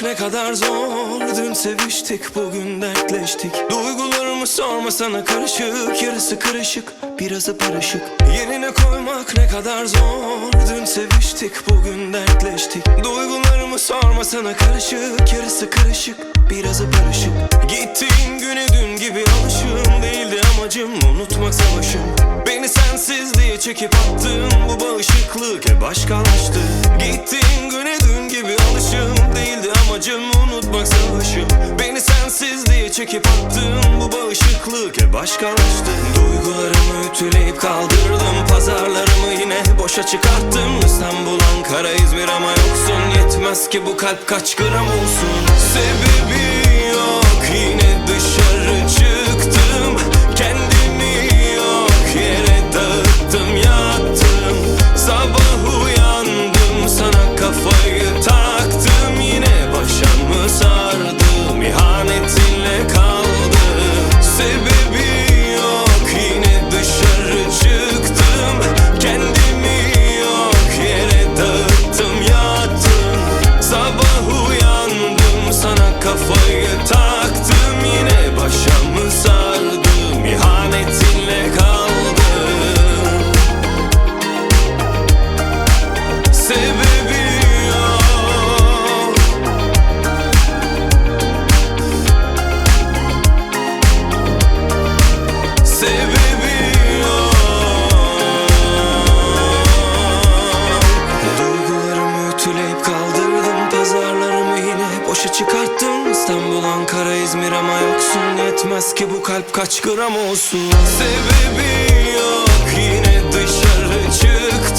kadar zor. Dün seviştik bugün dertleştik. Duygularımı sorma sana karışık. Yarısı karışık birazı barışık. Yerine koymak ne kadar zor. Dün seviştik bugün dertleştik. Duygularımı sorma sana karışık. Yarısı karışık birazı barışık. Gittiğin güne dün gibi alışım Değildi. Amacım unutmak savaşım. Beni sensiz diye çekip attın Bu bağışıklık hep başkalaştı. Gittiğin unutmak savaşım. Beni sensiz diye çekip attın. Bu bağışıklık hep başkalaştı Duygularımı ütüleyip kaldırdım. Pazarlarımı yine boşa çıkarttım. İstanbul, Ankara, İzmir ama yoksun. Yetmez ki bu kalp kaç gram olsun. Sebebi İzmir ama yoksun Yetmez ki bu kalp kaç gram olsun. Sebebi yok yine dışarı çıktım